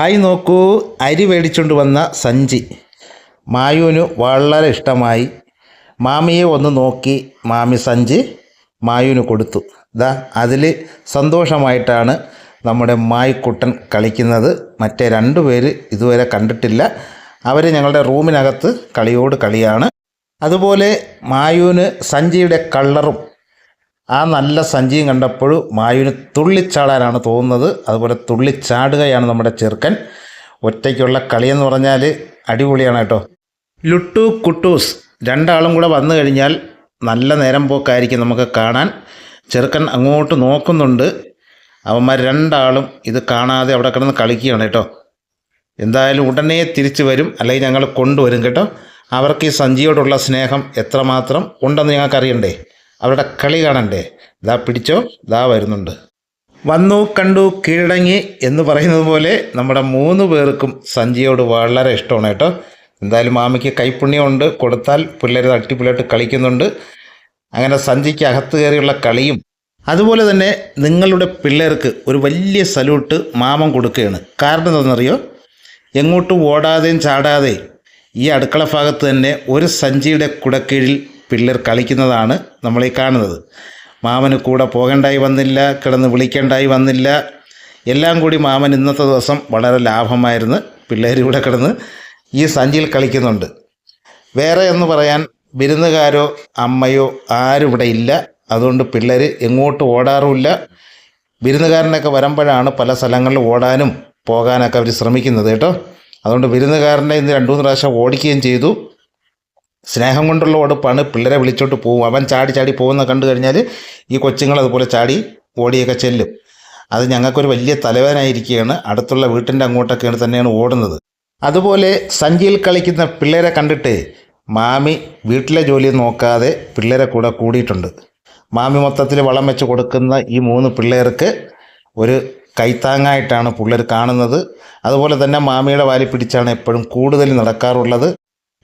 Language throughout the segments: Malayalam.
ഹായ് നോക്കൂ. അരി മേടിച്ചുകൊണ്ട് വന്ന സഞ്ചി. മായുവിന് വളരെ ഇഷ്ടമായി. മാമിയെ ഒന്ന് നോക്കി മാമി സഞ്ചി മായുവിന് കൊടുത്തു. ദാ അതിൽ സന്തോഷമായിട്ടാണ് നമ്മുടെ മായിക്കുട്ടൻ കളിക്കുന്നത്. മറ്റേ രണ്ടു പേര് ഇതുവരെ കണ്ടിട്ടില്ല. അവർ ഞങ്ങളുടെ റൂമിനകത്ത് കളിയോട് കളിയാണ്. അതുപോലെ മായുവിന് സഞ്ചിയുടെ കളറും ആ നല്ല സഞ്ചിയും കണ്ടപ്പോൾ മായുവിന് തുള്ളിച്ചാടാനാണ് തോന്നുന്നത്. അതുപോലെ തുള്ളിച്ചാടുകയാണ് നമ്മുടെ ചെറുക്കൻ. ഒറ്റയ്ക്കുള്ള കളിയെന്ന് പറഞ്ഞാൽ അടിപൊളിയാണ് കേട്ടോ. ലുട്ടു കുട്ടൂസ് രണ്ടാളും കൂടെ വന്നു കഴിഞ്ഞാൽ നല്ല നേരം പോക്കായിരിക്കും നമുക്ക് കാണാൻ. ചെറുക്കൻ അങ്ങോട്ട് നോക്കുന്നുണ്ട്. അവന്മാർ രണ്ടാളും ഇത് കാണാതെ അവിടെ കിടന്ന് കളിക്കുകയാണ് കേട്ടോ. എന്തായാലും ഉടനെ തിരിച്ചു വരും അല്ലെങ്കിൽ ഞങ്ങൾ കൊണ്ടുവരും കേട്ടോ. അവർക്ക് ഈ സഞ്ചിയോടുള്ള സ്നേഹം എത്രമാത്രം ഉണ്ടെന്ന് ഞങ്ങൾക്ക് അറിയണ്ടേ അവരുടെ കളി കാണണ്ടേ? ദാ പിടിച്ചോ ദാ വരുന്നുണ്ട്. വന്നു കണ്ടു കീഴടങ്ങി എന്ന് പറയുന്നത് പോലെ നമ്മുടെ മൂന്ന് പേർക്കും സഞ്ജിയോട് വളരെ ഇഷ്ടമാണ് കേട്ടോ. എന്തായാലും മാമിക്ക് കൈപ്പുണ്യമുണ്ട്. കൊടുത്താൽ പിള്ളേർ തട്ടിപ്പിള്ളായിട്ട് കളിക്കുന്നുണ്ട്. അങ്ങനെ സഞ്ചിക്ക് അകത്ത് കയറിയുള്ള കളിയും അതുപോലെ തന്നെ നിങ്ങളുടെ പിള്ളേർക്ക് ഒരു വലിയ സല്യൂട്ട് മാമൻ കൊടുക്കുകയാണ്. കാരണം എന്താണെന്നറിയോ എങ്ങോട്ടും ഓടാതെയും ചാടാതെയും ഈ അടുക്കള ഭാഗത്ത് തന്നെ ഒരു സഞ്ചിയുടെ കുടക്കീഴിൽ പിള്ളേർ കളിക്കുന്നതാണ് നമ്മളെ കാണുന്നത്. മാമന് കൂടെ പോകേണ്ടായി വന്നില്ല കിടന്ന് വിളിക്കേണ്ടായി വന്നില്ല. എല്ലാം കൂടി മാമൻ ഇന്നത്തെ ദിവസം വളരെ ലാഭമായിരുന്നു. പിള്ളേർ ഇവിടെ കിടന്ന് ഈ സഞ്ചിയിൽ കളിക്കുന്നുണ്ട്. വേറെ എന്ന് പറയാൻ വിരുന്നുകാരോ അമ്മയോ ആരും ഇവിടെ ഇല്ല. അതുകൊണ്ട് പിള്ളേർ എങ്ങോട്ട് ഓടാറുമില്ല. വിരുന്നുകാരനൊക്കെ വരുമ്പോഴാണ് പല സ്ഥലങ്ങളിൽ ഓടാനും പോകാനൊക്കെ അവർ ശ്രമിക്കുന്നത് കേട്ടോ. അതുകൊണ്ട് വിരുന്നുകാരനെ ഇന്ന് രണ്ടു മൂന്ന് പ്രാവശ്യം ഓടിക്കുകയും ചെയ്തു. സ്നേഹം കൊണ്ടുള്ള ഉടുപ്പാണ് പിള്ളേരെ വിളിച്ചോട്ട് പോകും അവൻ ചാടി ചാടി പോകുന്ന കണ്ടു കഴിഞ്ഞാൽ ഈ കൊച്ചുങ്ങൾ അതുപോലെ ചാടി ഓടിയൊക്കെ ചെല്ലും. അത് ഞങ്ങൾക്കൊരു വലിയ തലവേദനായിരിക്കുകയാണ് അടുത്തുള്ള വീട്ടിന്റെ അങ്ങോട്ടൊക്കെയാണ് തന്നെയാണ് ഓടുന്നത്. അതുപോലെ സഞ്ചിയിൽ കളിക്കുന്ന പിള്ളേരെ കണ്ടിട്ട് മാമി വീട്ടിലെ ജോലി നോക്കാതെ പിള്ളേരെ കൂടെ കൂടിയിട്ടുണ്ട്. മാമി മൊത്തത്തിൽ വളം വെച്ച് കൊടുക്കുന്ന ഈ മൂന്ന് പിള്ളേർക്ക് ഒരു കൈത്താങ്ങായിട്ടാണ് പിള്ളേർ കാണുന്നത്. അതുപോലെ തന്നെ മാമിയുടെ വാലി പിടിച്ചാണ് എപ്പോഴും കൂടുതൽ നടക്കാറുള്ളത്.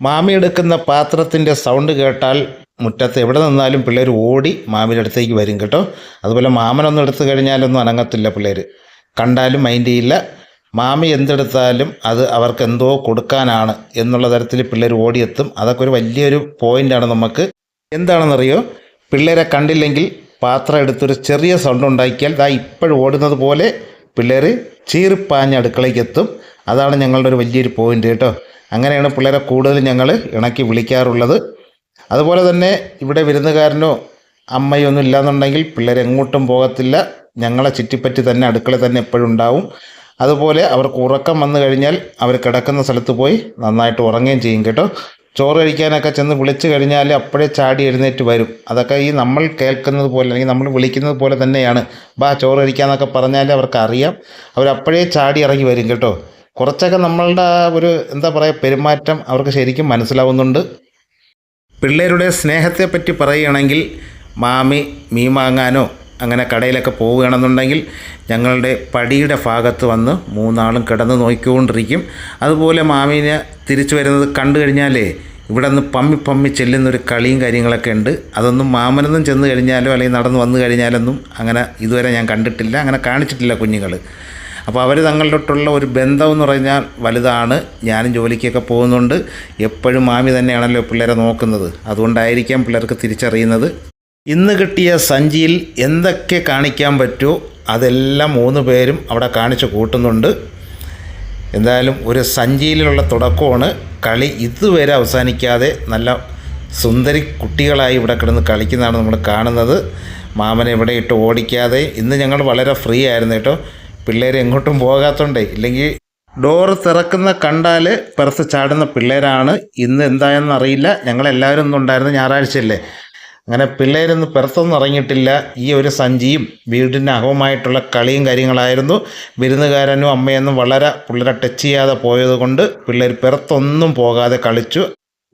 മാമി എടുക്കുന്ന പാത്രത്തിന്റെ സൗണ്ട് കേട്ടാൽ മുറ്റത്ത് എവിടെ നിന്നാലും പിള്ളേർ ഓടി മാമിയുടെ അടുത്തേക്ക് വരും കേട്ടോ. അതുപോലെ മാമനൊന്നും എടുത്തു കഴിഞ്ഞാലൊന്നും അനങ്ങത്തില്ല പിള്ളേർ കണ്ടാലും മൈൻഡ് ചെയ്യില്ല. മാമി എന്തെടുത്താലും അത് അവർക്ക് എന്തോ കൊടുക്കാനാണ് എന്നുള്ള തരത്തിൽ പിള്ളേർ ഓടിയെത്തും. അതൊക്കെ ഒരു വലിയൊരു പോയിന്റാണ് നമുക്ക്. എന്താണെന്നറിയോ? പിള്ളേരെ കണ്ടില്ലെങ്കിൽ പാത്രം എടുത്തൊരു ചെറിയ സൗണ്ട് ഉണ്ടാക്കിയാൽ ദാ ഇപ്പോഴും ഓടുന്നത് പോലെ പിള്ളേർ ചീറിപ്പാഞ്ഞ് അടുക്കളയ്ക്ക് എത്തും. അതാണ് ഞങ്ങളുടെ ഒരു വലിയൊരു പോയിന്റ് കേട്ടോ. അങ്ങനെയാണ് പിള്ളേരെ കൂടുതൽ ഞങ്ങൾ ഇണക്കി വിളിക്കാറുള്ളത്. അതുപോലെ തന്നെ ഇവിടെ വിരുന്നുകാരനോ അമ്മയൊന്നും ഇല്ലയെന്നുണ്ടെങ്കിൽ പിള്ളേർ എങ്ങോട്ടും പോകത്തില്ല. ഞങ്ങളെ ചുറ്റിപ്പറ്റി തന്നെ അടുക്കള തന്നെ എപ്പോഴും ഉണ്ടാവും. അതുപോലെ അവർക്ക് ഉറക്കം വന്നു കഴിഞ്ഞാൽ അവർ കിടക്കുന്ന സ്ഥലത്ത് പോയി നന്നായിട്ട് ഉറങ്ങുകയും ചെയ്യും കേട്ടോ. ചോറ് കഴിക്കാനൊക്കെ ചെന്ന് വിളിച്ചു കഴിഞ്ഞാൽ അപ്പോഴേ ചാടി എഴുന്നേറ്റ് വരും. അതൊക്കെ ഈ നമ്മൾ കേൾക്കുന്നത് പോലെ അല്ലെങ്കിൽ നമ്മൾ വിളിക്കുന്നത് പോലെ തന്നെയാണ്. ബാ ചോറ് കഴിക്കാന്നൊക്കെ പറഞ്ഞാൽ അവർക്കറിയാം. അവരപ്പോഴേ ചാടി ഇറങ്ങി വരും കേട്ടോ. കുറച്ചൊക്കെ നമ്മളുടെ ഒരു എന്താ പറയുക പെരുമാറ്റം അവർക്ക് ശരിക്കും മനസ്സിലാവുന്നുണ്ട്. പിള്ളേരുടെ സ്നേഹത്തെപ്പറ്റി പറയുകയാണെങ്കിൽ മാമി മീൻ വാങ്ങാനോ അങ്ങനെ കടയിലൊക്കെ പോവുകയാണെന്നുണ്ടെങ്കിൽ ഞങ്ങളുടെ പടിയുടെ ഭാഗത്ത് വന്ന് മൂന്നാളും കിടന്ന് നോക്കിക്കൊണ്ടിരിക്കും. അതുപോലെ മാമീനെ തിരിച്ചു വരുന്നത് കണ്ടു കഴിഞ്ഞാലേ ഇവിടെ നിന്ന് പമ്മി പമ്മി ചെല്ലുന്നൊരു കളിയും കാര്യങ്ങളൊക്കെ ഉണ്ട്. അതൊന്നും മാമനൊന്നും ചെന്ന് കഴിഞ്ഞാലോ അല്ലെങ്കിൽ നടന്ന് വന്നു കഴിഞ്ഞാലൊന്നും അങ്ങനെ ഇതുവരെ ഞാൻ കണ്ടിട്ടില്ല. അങ്ങനെ കാണിച്ചിട്ടില്ല കുഞ്ഞുങ്ങൾ അപ്പോൾ അവർ തങ്ങളിലോട്ടുള്ള ഒരു ബന്ധം എന്ന് പറഞ്ഞാൽ വലുതാണ്. ഞാനും ജോലിക്കൊക്കെ പോകുന്നുണ്ട്. എപ്പോഴും മാമി തന്നെയാണല്ലോ പിള്ളേരെ നോക്കുന്നത്. അതുകൊണ്ടായിരിക്കാം പിള്ളേർക്ക് തിരിച്ചറിയുന്നത്. ഇന്ന് കിട്ടിയ സഞ്ചിയിൽ എന്തൊക്കെ കാണിക്കാൻ പറ്റുമോ അതെല്ലാം മൂന്ന് പേരും അവിടെ കാണിച്ചു കൂട്ടുന്നുണ്ട്. എന്തായാലും ഒരു സഞ്ചിയിലുള്ള തുടക്കമാണ്. കളി ഇതുവരെ അവസാനിക്കാതെ നല്ല സുന്ദരി കുട്ടികളായി ഇവിടെ കിടന്ന് കളിക്കുന്നതാണ് നമ്മൾ കാണുന്നത്. മാമനെ ഇവിടെ ഇട്ട് ഓടിക്കാതെ. ഇന്ന് ഞങ്ങൾ വളരെ ഫ്രീ ആയിരുന്നു കേട്ടോ. പിള്ളേർ എങ്ങോട്ടും പോകാത്തോണ്ടേ. ഇല്ലെങ്കിൽ ഡോറ് തിറക്കുന്ന കണ്ടാൽ പുറത്ത് ചാടുന്ന പിള്ളേരാണ്. ഇന്ന് എന്തായെന്ന് അറിയില്ല. ഞങ്ങളെല്ലാവരും ഒന്നും ഉണ്ടായിരുന്നു ഞായറാഴ്ചയല്ലേ. അങ്ങനെ പിള്ളേരൊന്നും പുറത്തൊന്നും ഇറങ്ങിയിട്ടില്ല. ഈ ഒരു സഞ്ചിയും വീടിന്റെ അകവുമായിട്ടുള്ള കളിയും കാര്യങ്ങളായിരുന്നു. വിരുന്നുകാരനും അമ്മയൊന്നും വളരെ പിള്ളേരെ ടച്ച് ചെയ്യാതെ പോയതുകൊണ്ട് പിള്ളേർ പുറത്തൊന്നും പോകാതെ കളിച്ചു.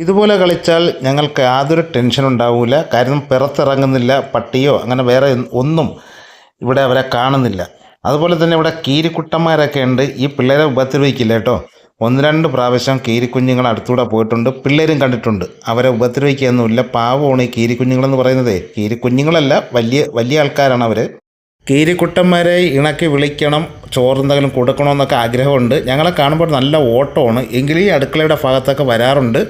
ഇതുപോലെ കളിച്ചാൽ ഞങ്ങൾക്ക് യാതൊരു ടെൻഷൻ ഉണ്ടാവില്ല കാരണം പുറത്തിറങ്ങുന്നില്ല പട്ടിയോ അങ്ങനെ വേറെ ഒന്നും ഇവിടെ അവരെ കാണുന്നില്ല. അതുപോലെ തന്നെ ഇവിടെ കീരിക്കുട്ടന്മാരൊക്കെ ഉണ്ട്. ഈ പിള്ളേരെ ഉപദ്രവിക്കില്ല കേട്ടോ. ഒന്ന് രണ്ട് പ്രാവശ്യം കീരിക്കുഞ്ഞുങ്ങൾ അടുത്തൂടെ പോയിട്ടുണ്ട്. പിള്ളേരും കണ്ടിട്ടുണ്ട്. അവരെ ഉപദ്രവിക്കുകയൊന്നുമില്ല. പാവമാണ് ഈ കീരിക്കുഞ്ഞുങ്ങളെന്ന് പറയുന്നതേ. കീരിക്കുഞ്ഞുങ്ങളല്ല വലിയ വലിയ ആൾക്കാരാണ് അവർ കീരിക്കുട്ടന്മാരെ ഇണക്കി വിളിക്കണം ചോറെന്തെങ്കിലും കൊടുക്കണമെന്നൊക്കെ ആഗ്രഹമുണ്ട്. ഞങ്ങളെ കാണുമ്പോൾ നല്ല ഓട്ടമാണ്. എങ്കിലും ഈ അടുക്കളയുടെ ഭാഗത്തൊക്കെ വരാറുണ്ട്.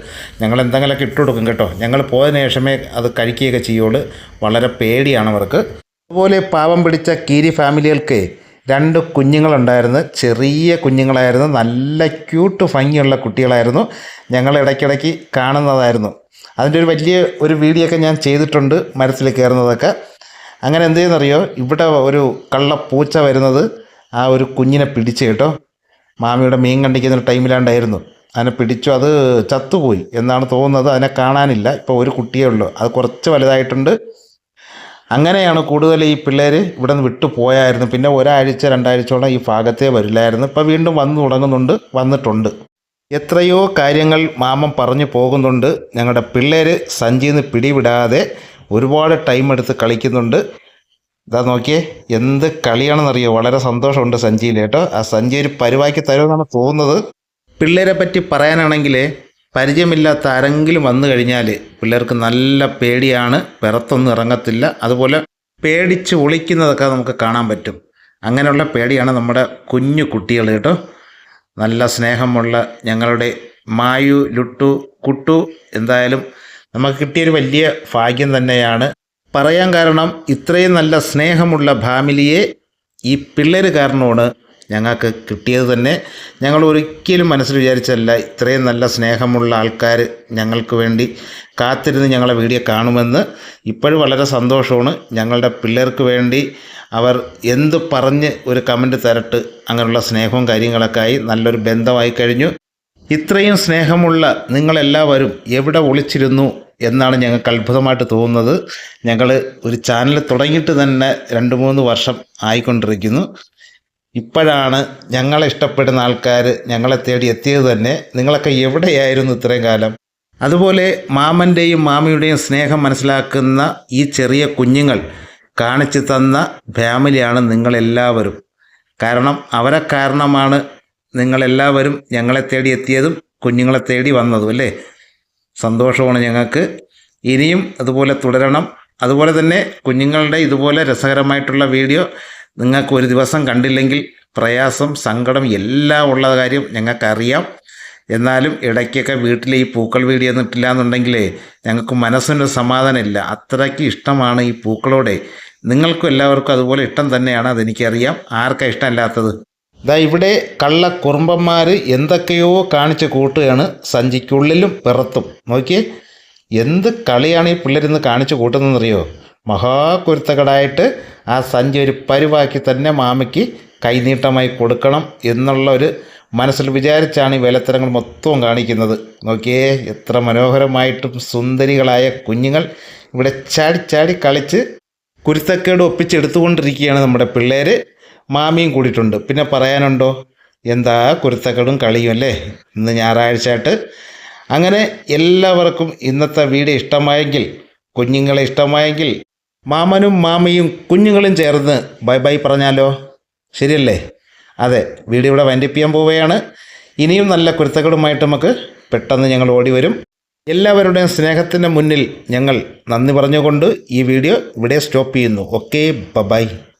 ഞങ്ങൾ എന്തെങ്കിലുമൊക്കെ ഇട്ട് കൊടുക്കും കേട്ടോ. ഞങ്ങൾ പോയതിനു ശേഷമേ അത് കഴിക്കുകയൊക്കെ ചെയ്യുള്ളൂ. വളരെ പേടിയാണ് അവർക്ക്. അതുപോലെ പാവം പിടിച്ച കീരി ഫാമിലികൾക്ക് രണ്ട് കുഞ്ഞുങ്ങളുണ്ടായിരുന്നു. ചെറിയ കുഞ്ഞുങ്ങളായിരുന്നു. നല്ല ക്യൂട്ട് ഭംഗിയുള്ള കുട്ടികളായിരുന്നു. ഞങ്ങൾ ഇടയ്ക്കിടയ്ക്ക് കാണുന്നതായിരുന്നു. അതിന്റെ ഒരു വലിയ ഒരു വീഡിയോ ഒക്കെ ഞാൻ ചെയ്തിട്ടുണ്ട് മരത്തിൽ കയറുന്നതൊക്കെ. അങ്ങനെ എന്ത് ചെയ്യുന്നറിയോ ഇവിടെ ഒരു കള്ള പൂച്ച വരുന്നത് ആ ഒരു കുഞ്ഞിനെ പിടിച്ച് കേട്ടോ. മാമിയുടെ മീൻ കണ്ടിക്കുന്ന ടൈമിലാണ്ടായിരുന്നു. അതിനെ പിടിച്ചു അത് ചത്തുപോയി എന്നാണ് തോന്നുന്നത്. അതിനെ കാണാനില്ല. ഇപ്പോൾ ഒരു കുട്ടിയേ ഉള്ളൂ. അത് കുറച്ച് വലുതായിട്ടുണ്ട്. അങ്ങനെയാണ് കൂടുതൽ ഈ പിള്ളേർ ഇവിടെ നിന്ന് വിട്ടു പോയായിരുന്നു. പിന്നെ ഒരാഴ്ച രണ്ടാഴ്ചയോളം ഈ ഭാഗത്തേ വരില്ലായിരുന്നു. ഇപ്പോൾ വീണ്ടും വന്നു തുടങ്ങുന്നുണ്ട് വന്നിട്ടുണ്ട്. എത്രയോ കാര്യങ്ങൾ മാമൻ പറഞ്ഞു പോകുന്നുണ്ട്. ഞങ്ങളുടെ പിള്ളേർ സഞ്ചിയിൽ നിന്ന് പിടിവിടാതെ ഒരുപാട് ടൈം എടുത്ത് കളിക്കുന്നുണ്ട്. ഇതാ നോക്കിയേ എന്ത് കളിയാണെന്നറിയോ? വളരെ സന്തോഷമുണ്ട് സഞ്ചിയിൽ കേട്ടോ. ആ സഞ്ചി ഒരു പരിവാക്കി തരുമെന്നാണ് തോന്നുന്നത്. പിള്ളേരെ പറ്റി പറയാനാണെങ്കിൽ പരിചയമില്ലാത്ത ആരെങ്കിലും വന്നു കഴിഞ്ഞാൽ പിള്ളേർക്ക് നല്ല പേടിയാണ്. പുറത്തൊന്നും ഇറങ്ങത്തില്ല. അതുപോലെ പേടിച്ച് ഒളിക്കുന്നതൊക്കെ നമുക്ക് കാണാൻ പറ്റും. അങ്ങനെയുള്ള പേടിയാണ് നമ്മുടെ കുഞ്ഞു കുട്ടികൾ കേട്ടോ. നല്ല സ്നേഹമുള്ള ഞങ്ങളുടെ മായു ലുട്ടു കുട്ടു എന്തായാലും നമുക്ക് കിട്ടിയൊരു വലിയ ഭാഗ്യം തന്നെയാണ്. പറയാൻ കാരണം ഇത്രയും നല്ല സ്നേഹമുള്ള ഫാമിലിയെ ഈ പിള്ളേർ കാരണമാണ് ഞങ്ങൾക്ക് കിട്ടിയത് തന്നെ ഞങ്ങൾ ഒരിക്കലും മനസ്സിൽ വിചാരിച്ചല്ല ഇത്രയും നല്ല സ്നേഹമുള്ള ആൾക്കാർ ഞങ്ങൾക്ക് വേണ്ടി കാത്തിരുന്ന് ഞങ്ങളെ വീഡിയോ കാണുമെന്ന്. ഇപ്പോഴും വളരെ സന്തോഷമാണ്. ഞങ്ങളുടെ പിള്ളേർക്ക് വേണ്ടി അവർ എന്ത് പറഞ്ഞ് ഒരു കമന്റ് തരട്ട് അങ്ങനെയുള്ള സ്നേഹവും കാര്യങ്ങളൊക്കെ ആയി നല്ലൊരു ബന്ധമായി കഴിഞ്ഞു. ഇത്രയും സ്നേഹമുള്ള നിങ്ങളെല്ലാവരും എവിടെ ഒളിച്ചിരുന്നു എന്നാണ് ഞങ്ങൾക്ക് അത്ഭുതമായിട്ട് തോന്നുന്നത്. ഞങ്ങൾ ഒരു ചാനൽ തുടങ്ങിയിട്ട് തന്നെ രണ്ട് മൂന്ന് വർഷം ആയിക്കൊണ്ടിരിക്കുന്നു. ഇപ്പോഴാണ് ഞങ്ങളെ ഇഷ്ടപ്പെടുന്ന ആൾക്കാർ ഞങ്ങളെ തേടി എത്തിയത് തന്നെ. നിങ്ങളൊക്കെ എവിടെയായിരുന്നു ഇത്രയും കാലം? അതുപോലെ മാമന്റെയും മാമിയുടെയും സ്നേഹം മനസ്സിലാക്കുന്ന ഈ ചെറിയ കുഞ്ഞുങ്ങൾ കാണിച്ചു തന്ന ഫാമിലിയാണ് നിങ്ങളെല്ലാവരും. കാരണം അവരെ കാരണമാണ് നിങ്ങളെല്ലാവരും ഞങ്ങളെ തേടി എത്തിയതും കുഞ്ഞുങ്ങളെ തേടി വന്നതും അല്ലേ? സന്തോഷമാണ് ഞങ്ങൾക്ക്. ഇനിയും അതുപോലെ തുടരണം. അതുപോലെ തന്നെ കുഞ്ഞുങ്ങളുടെ ഇതുപോലെ രസകരമായിട്ടുള്ള വീഡിയോ നിങ്ങൾക്ക് ഒരു ദിവസം കണ്ടില്ലെങ്കിൽ പ്രയാസം സങ്കടം എല്ലാം ഉള്ള കാര്യം ഞങ്ങൾക്കറിയാം. എന്നാലും ഇടയ്ക്കൊക്കെ വീട്ടിൽ ഈ പൂക്കൾ വീടിയൊന്നും ഇട്ടില്ല എന്നുണ്ടെങ്കിലേ ഞങ്ങൾക്ക് മനസ്സിനൊരു സമാധാനമില്ല. അത്രയ്ക്ക് ഇഷ്ടമാണ് ഈ പൂക്കളോടെ. നിങ്ങൾക്കും എല്ലാവർക്കും അതുപോലെ ഇഷ്ടം തന്നെയാണ് അതെനിക്കറിയാം. ആർക്കാ ഇഷ്ടമല്ലാത്തത്? ദാ ഇവിടെ കള്ള കുറുമ്പന്മാർ എന്തൊക്കെയോ കാണിച്ച് കൂട്ടുകയാണ്. സഞ്ചിക്കുള്ളിലും പിറത്തും. നോക്കിയേ എന്ത് കളിയാണ് ഈ പിള്ളേരിന്ന് കാണിച്ച് കൂട്ടുന്നതെന്നറിയോ? മഹാകുരുത്തകടായിട്ട് ആ സഞ്ചി ഒരു പരിവാക്കി തന്നെ മാമയ്ക്ക് കൈനീട്ടമായി കൊടുക്കണം എന്നുള്ള ഒരു മനസ്സിൽ വിചാരിച്ചാണ് ഈ വേലത്തരങ്ങൾ മൊത്തവും കാണിക്കുന്നത്. നോക്കിയേ എത്ര മനോഹരമായിട്ടും സുന്ദരികളായ കുഞ്ഞുങ്ങൾ ഇവിടെ ചാടി ചാടി കളിച്ച് കുരുത്തക്കേട് ഒപ്പിച്ചെടുത്തുകൊണ്ടിരിക്കുകയാണ് നമ്മുടെ പിള്ളേർ മാമിയും കൂടിയിട്ടുണ്ട്. പിന്നെ പറയാനുണ്ടോ? എന്താ കുരുത്തക്കേടും കളിയും അല്ലേ? ഇന്ന് ഞായറാഴ്ച ആയിട്ട് അങ്ങനെ എല്ലാവർക്കും ഇന്നത്തെ വീഡിയോ ഇഷ്ടമായെങ്കിൽ കുഞ്ഞുങ്ങളെ ഇഷ്ടമായെങ്കിൽ മാമനും മാമിയും കുഞ്ഞുങ്ങളും ചേർന്ന് ബൈ ബൈ പറഞ്ഞാലോ? ശരിയല്ലേ? അതെ വീഡിയോ ഇവിടെ വൈൻഡപ്പ് ചെയ്യാൻ പോവുകയാണ്. ഇനിയും നല്ല കുരുത്തകളുമായിട്ട് നമുക്ക് പെട്ടെന്ന് ഞങ്ങൾ ഓടി വരും എല്ലാവരുടെയും സ്നേഹത്തിന്റെ മുന്നിൽ ഞങ്ങൾ നന്ദി പറഞ്ഞുകൊണ്ട് ഈ വീഡിയോ ഇവിടെ സ്റ്റോപ്പ് ചെയ്യുന്നു. Okay bye